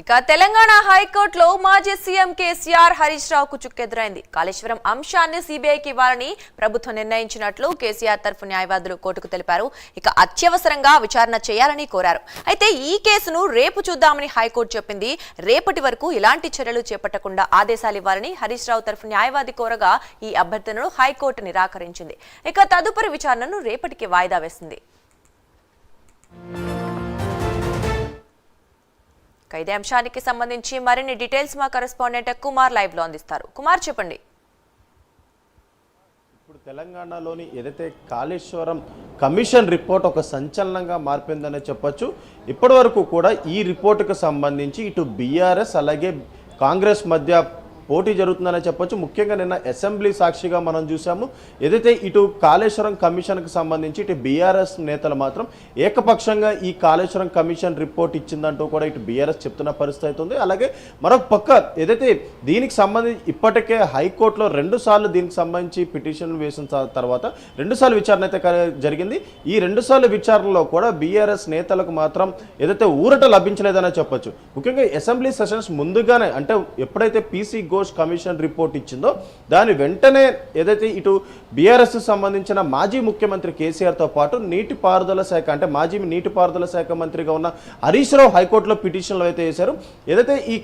ఇక తెలంగాణ హైకోర్టులో మాజీ సీఎం కేసీఆర్ హరీష్ రావుకు చుక్కెదురైంది. కాళేశ్వరం అంశాన్ని సీబీఐకి ఇవ్వాలని ప్రభుత్వం నిర్ణయించినట్లు కేసీఆర్ తరఫు న్యాయవాదులు కోర్టుకు తెలిపారు. ఇక అత్యవసరంగా విచారణ చేయాలని కోరారు. అయితే ఈ కేసును రేపు చూద్దామని హైకోర్టు చెప్పింది. రేపటి వరకు ఇలాంటి చర్యలు చేపట్టకుండా ఆదేశాలు ఇవ్వాలని హరీష్ రావు తరఫు న్యాయవాది కోరగా ఈ అభ్యర్థనను హైకోర్టు నిరాకరించింది. ఇక తదుపరి విచారణను రేపటికి వాయిదా వేసింది. ఇదే అంశానికి సంబంధించి మరిన్ని డీటెయిల్స్ మా కరెస్పాండెంట్ కుమార్ లైవ్లో అందిస్తారు. కుమార్ చెప్పండి. ఇప్పుడు తెలంగాణలోని ఏదైతే కాళేశ్వరం కమిషన్ రిపోర్ట్ ఒక సంచలనంగా మారిపోయిందనే చెప్పొచ్చు. ఇప్పటి వరకు కూడా ఈ రిపోర్టుకు సంబంధించి ఇటు బీఆర్ఎస్ అలాగే కాంగ్రెస్ మధ్య పోటీ జరుగుతుందనే చెప్పొచ్చు. ముఖ్యంగా నిన్న అసెంబ్లీ సాక్షిగా మనం చూసాము ఏదైతే ఇటు కాళేశ్వరం కమిషన్కి సంబంధించి ఇటు బీఆర్ఎస్ నేతలు మాత్రం ఏకపక్షంగా ఈ కాళేశ్వరం కమిషన్ రిపోర్ట్ ఇచ్చిందంటూ కూడా ఇటు బీఆర్ఎస్ చెప్తున్న పరిస్థితి అవుతుంది. అలాగే మరొక పక్క ఏదైతే దీనికి సంబంధించి ఇప్పటికే హైకోర్టులో రెండు సార్లు దీనికి సంబంధించి పిటిషన్ వేసిన తర్వాత రెండుసార్లు విచారణ అయితే జరిగింది. ఈ రెండు సార్లు విచారణలో కూడా బీఆర్ఎస్ నేతలకు మాత్రం ఏదైతే ఊరట లభించలేదనే చెప్పొచ్చు. ముఖ్యంగా అసెంబ్లీ సెషన్స్ ముందుగానే అంటే ఎప్పుడైతే పీసీ ఘోష్ కమిషన్ రిపోర్ట్ ఇచ్చిందో దాని వెంటనే ఏదైతే ఇటు బీఆర్ఎస్ సంబంధించిన మాజీ ముఖ్యమంత్రి కేసీఆర్తో పాటు నీటిపారుదల శాఖ అంటే మాజీ నీటిపారుదల శాఖ మంత్రిగా ఉన్న హరీష్ రావు హైకోర్టులో పిటిషన్లు అయితే వేశారు. ఏదైతే ఈ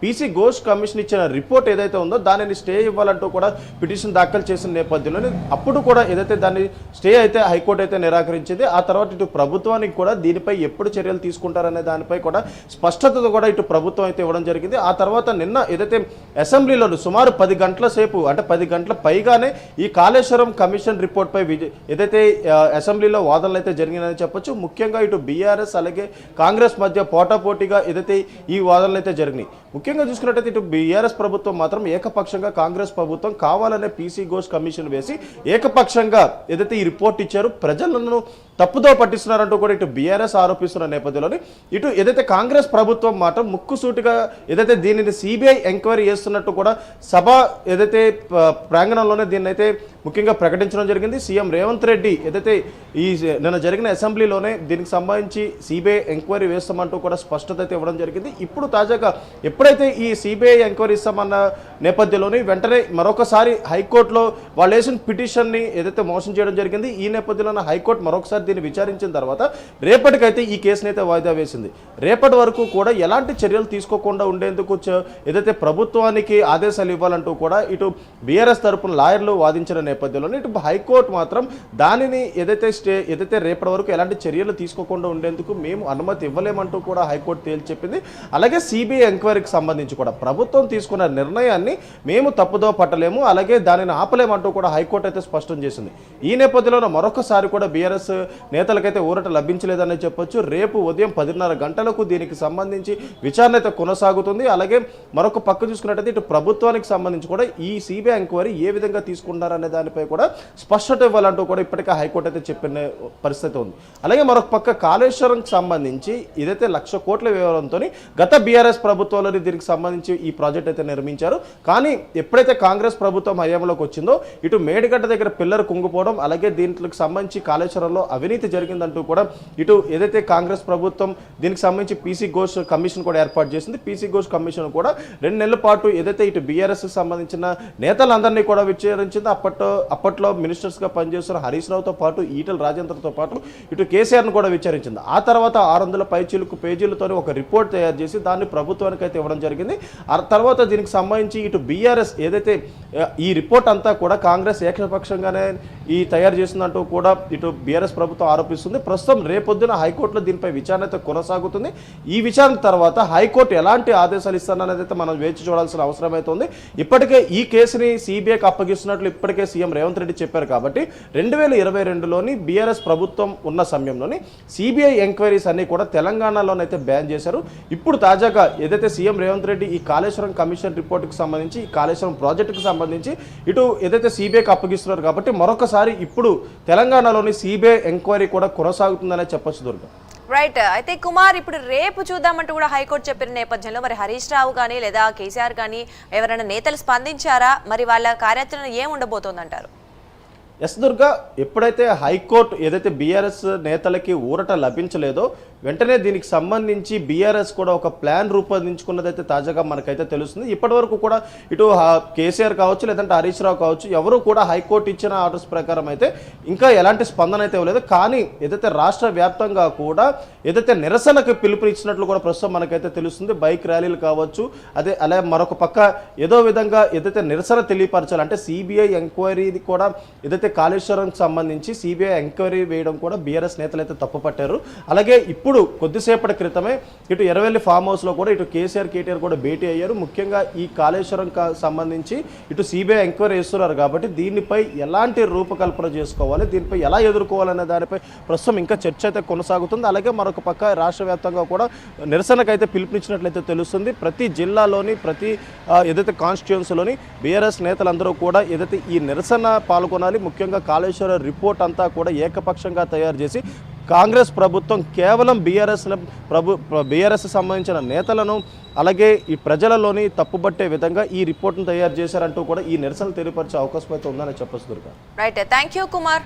పీసీ ఘోష్ కమిషన్ ఇచ్చిన రిపోర్ట్ ఏదైతే ఉందో దానిని స్టే ఇవ్వాలంటూ కూడా పిటిషన్ దాఖలు చేసిన నేపథ్యంలోనే అప్పుడు కూడా ఏదైతే దాన్ని స్టే అయితే హైకోర్టు అయితే నిరాకరించింది. ఆ తర్వాత ఇటు ప్రభుత్వానికి కూడా దీనిపై ఎప్పుడు చర్యలు తీసుకుంటారనే దానిపై కూడా స్పష్టతతో కూడా ఇటు ప్రభుత్వం అయితే ఇవ్వడం జరిగింది. ఆ తర్వాత నిన్న ఏదైతే అసెంబ్లీలో సుమారు పది గంటల సేపు అంటే పది గంటల పైగానే ఈ కాళేశ్వరం కమిషన్ రిపోర్ట్పై ఏదైతే అసెంబ్లీలో వాదనలు అయితే జరిగినాయని చెప్పొచ్చు ముఖ్యంగా ఇటు బీఆర్ఎస్ అలాగే కాంగ్రెస్ మధ్య పోటాపోటీగా ఏదైతే ఈ వాదనలు అయితే జరిగినాయి. ముఖ్యంగా చూసుకున్నట్టయితే ఇటు బీఆర్ఎస్ ప్రభుత్వం మాత్రం ఏకపక్షంగా కాంగ్రెస్ ప్రభుత్వం కావాలనే పీసీ ఘోష్ కమిషన్ వేసి ఏకపక్షంగా ఏదైతే ఈ రిపోర్ట్ ఇచ్చారో ప్రజలను తప్పుదో పట్టిస్తున్నారంటూ కూడా ఇటు బీఆర్ఎస్ ఆరోపిస్తున్న నేపథ్యంలోని ఇటు ఏదైతే కాంగ్రెస్ ప్రభుత్వం మాత్రం ముక్కుసూటిగా ఏదైతే దీనిని సిబిఐ ఎంక్వైరీ చేస్తున్నట్టు కూడా సభ ఏదైతే ప్రాంగణంలోనే దీన్ని అయితే ముఖ్యంగా ప్రకటించడం జరిగింది. సీఎం రేవంత్ రెడ్డి ఏదైతే ఈ నిన్న జరిగిన అసెంబ్లీలోనే దీనికి సంబంధించి సిబిఐ ఎంక్వైరీ వేస్తామంటూ కూడా స్పష్టత అయితే ఇవ్వడం జరిగింది. ఇప్పుడు తాజాగా ఎప్పుడైతే ఈ సిబిఐ ఎంక్వైరీ ఇస్తామన్న నేపథ్యంలోని వెంటనే మరొకసారి హైకోర్టులో వాళ్ళు వేసిన పిటిషన్ని ఏదైతే మోసం చేయడం జరిగింది ఈ నేపథ్యంలోనే హైకోర్టు మరొకసారి దీన్ని విచారించిన తర్వాత రేపటికైతే ఈ కేసుని అయితే వాయిదా వేసింది. రేపటి వరకు కూడా ఎలాంటి చర్యలు తీసుకోకుండా ఉండేందుకు ఏదైతే ప్రభుత్వానికి ఆదేశాలు ఇవ్వాలంటూ కూడా ఇటు బీఆర్ఎస్ తరపున లాయర్లు వాదించిన నేపథ్యంలోనే ఇటు హైకోర్టు మాత్రం దానిని ఏదైతే స్టే ఏదైతే రేపటి వరకు ఎలాంటి చర్యలు తీసుకోకుండా ఉండేందుకు మేము అనుమతి ఇవ్వలేమంటూ కూడా హైకోర్టు తేల్చి చెప్పింది అలాగే సిబిఐ ఎంక్వైరీకి సంబంధించి కూడా ప్రభుత్వం తీసుకున్న నిర్ణయాన్ని మేము తప్పుదో పట్టలేము అలాగే దానిని ఆపలేమంటూ కూడా హైకోర్టు అయితే స్పష్టం చేసింది. ఈ నేపథ్యంలో మరొకసారి కూడా బీఆర్ఎస్ నేతలకైతే ఊరట లభించలేదని చెప్పొచ్చు. రేపు ఉదయం పదిన్నర గంటలకు దీనికి సంబంధించి విచారణ అయితే కొనసాగుతుంది. అలాగే మరొక పక్క చూసుకున్నట్టయితే ఇటు ప్రభుత్వానికి సంబంధించి కూడా ఈ సిబిఐ ఎంక్వైరీ ఏ విధంగా తీసుకుంటారనే దానిపై కూడా స్పష్టత ఇవ్వాలంటూ కూడా ఇప్పటికే హైకోర్టు అయితే చెప్పిన పరిస్థితి ఉంది. అలాగే మరొక పక్క కాళేశ్వరంకి సంబంధించి ఇదైతే లక్ష కోట్ల వివరంతో గత బీఆర్ఎస్ ప్రభుత్వంలోని దీనికి సంబంధించి ఈ ప్రాజెక్ట్ అయితే నిర్మించారు. కానీ ఎప్పుడైతే కాంగ్రెస్ ప్రభుత్వం హయాంలోకి వచ్చిందో ఇటు మేడిగడ్డ దగ్గర పిల్లర్ కుంగిపోవడం అలాగే దీంట్లోకి సంబంధించి కాళేశ్వరంలో అవినీతి జరిగిందంటూ కూడా ఇటు ఏదైతే కాంగ్రెస్ ప్రభుత్వం దీనికి సంబంధించి పీసీ ఘోష్ కమిషన్ కూడా ఏర్పాటు చేసింది. పీసీ ఘోష్ కమిషన్ కూడా రెండు నెలల పాటు ఏదైతే ఇటు బీఆర్ఎస్ సంబంధించిన నేతలందరినీ కూడా విచారించింది అప్పట్లో అప్పట్లో మినిస్టర్స్గా పనిచేస్తున్న హరీష్ రావుతో పాటు ఈటల రాజేంద్రతో పాటు ఇటు కేసీఆర్ను కూడా విచారించింది ఆ తర్వాత ఆరు వందల పైచీలకు పేజీలతో ఒక రిపోర్ట్ తయారు చేసి దాన్ని ప్రభుత్వానికి అయితే ఇవ్వడం జరిగింది. ఆ తర్వాత దీనికి సంబంధించి ఇటు బీఆర్ఎస్ ఏదైతే ఈ రిపోర్ట్ అంతా కూడా కాంగ్రెస్ ఏకపక్షంగానే ఈ తయారు చేసిందంటూ కూడా ఇటు బీఆర్ఎస్ ప్రభుత్వం ఆరోపిస్తుంది. ప్రస్తుతం రేపొద్దున హైకోర్టులో దీనిపై విచారణ అయితే కొనసాగుతుంది. ఈ విచారణ తర్వాత హైకోర్టు ఎలాంటి ఆదేశాలు ఇస్తాననేది అయితే మనం వేచి చూడాల్సిన అవసరం అయితే ఉంది. ఇప్పటికే ఈ కేసుని సిబిఐకి అప్పగిస్తున్నట్లు ఇప్పటికే సీఎం రేవంత్ రెడ్డి చెప్పారు కాబట్టి రెండు వేల ఇరవై రెండులోని బీఆర్ఎస్ ప్రభుత్వం ఉన్న సమయంలోని సిబిఐ ఎంక్వైరీస్ అన్ని కూడా తెలంగాణలోనైతే బ్యాన్ చేశారు. ఇప్పుడు తాజాగా ఏదైతే సీఎం రేవంత్ రెడ్డి ఈ కాళేశ్వరం కమిషన్ రిపోర్టుకు సంబంధించి ఈ కాళేశ్వరం ప్రాజెక్టుకు సంబంధించి ఇటు ఏదైతే సిబిఐకి అప్పగిస్తున్నారు కాబట్టి మరొకసారి ఇప్పుడు తెలంగాణలోని సిబిఐ ఎంక్వైరీ కూడా కొనసాగుతుందనే చెప్పొచ్చు దుర్గా. రైట్ అయితే కుమార్ ఇప్పుడు రేపు చూద్దామంటూ కూడా హైకోర్టు చెప్పిన నేపథ్యంలో మరి హరీష్ రావు కానీ లేదా కేసీఆర్ కానీ ఎవరైనా నేతలు స్పందించారా? మరి వాళ్ళ కార్యాచరణ ఏం ఉండబోతోందంటారు ఎస్ దుర్గా ఎప్పుడైతే హైకోర్టు ఏదైతే బీఆర్ఎస్ నేతలకి ఊరట లభించలేదో వెంటనే దీనికి సంబంధించి బీఆర్ఎస్ కూడా ఒక ప్లాన్ రూపొందించుకున్నదైతే తాజాగా మనకైతే తెలుస్తుంది. ఇప్పటి వరకు కూడా ఇటు కేసీఆర్ కావచ్చు లేదంటే హరీష్ రావు కావచ్చు ఎవరు కూడా హైకోర్టు ఇచ్చిన ఆర్డర్స్ ప్రకారం అయితే ఇంకా ఎలాంటి స్పందన అయితే ఇవ్వలేదు. కానీ ఏదైతే రాష్ట్ర వ్యాప్తంగా కూడా ఏదైతే నిరసనకు పిలుపునిచ్చినట్లు కూడా ప్రస్తుతం మనకైతే తెలుస్తుంది. బైక్ ర్యాలీలు కావచ్చు అదే అలా మరొక పక్క ఏదో విధంగా ఏదైతే నిరసన తెలియపరచాలంటే సిబిఐ ఎంక్వైరీ కూడా ఏదైతే కాళేశ్వరంకి సంబంధించి సిబిఐ ఎంక్వైరీ వేయడం కూడా బీఆర్ఎస్ నేతలు అయితే తప్పుపట్టారు అలాగే ఇప్పుడు కొద్దిసేపటి క్రితమే ఇటు ఎరవెల్లి ఫామ్ హౌస్లో కూడా ఇటు కేసీఆర్ కేటీఆర్ కూడా భేటీ అయ్యారు. ముఖ్యంగా ఈ కాళేశ్వరం సంబంధించి ఇటు సిబిఐ ఎంక్వైరీ చేస్తున్నారు కాబట్టి దీనిపై ఎలాంటి రూపకల్పన చేసుకోవాలి? దీనిపై ఎలా ఎదుర్కోవాలనే దానిపై ప్రస్తుతం ఇంకా చర్చ అయితే కొనసాగుతుంది. అలాగే మరొక పక్క రాష్ట్ర వ్యాప్తంగా కూడా నిరసనకైతే పిలుపునిచ్చినట్లయితే తెలుస్తుంది. ప్రతి జిల్లాలోని ప్రతి ఏదైతే కాన్స్టిట్యున్సీలోని బీఆర్ఎస్ నేతలందరూ కూడా ఏదైతే ఈ నిరసన పాల్గొనాలి ముఖ్యంగా కాళేశ్వర రిపోర్ట్ అంతా కూడా ఏకపక్షంగా తయారు చేసి కాంగ్రెస్ ప్రభుత్వం కేవలం బీఆర్ఎస్ ప్రభు బీఆర్ఎస్ సంబంధించిన నేతలను అలాగే ఈ ప్రజలలోని తప్పుబట్టే విధంగా ఈ రిపోర్ట్ను తయారు చేశారంటూ కూడా ఈ నిరసన తెలియపరిచే అవకాశం అయితే ఉందని చెప్పచ్చు Durga. Right thank you Kumar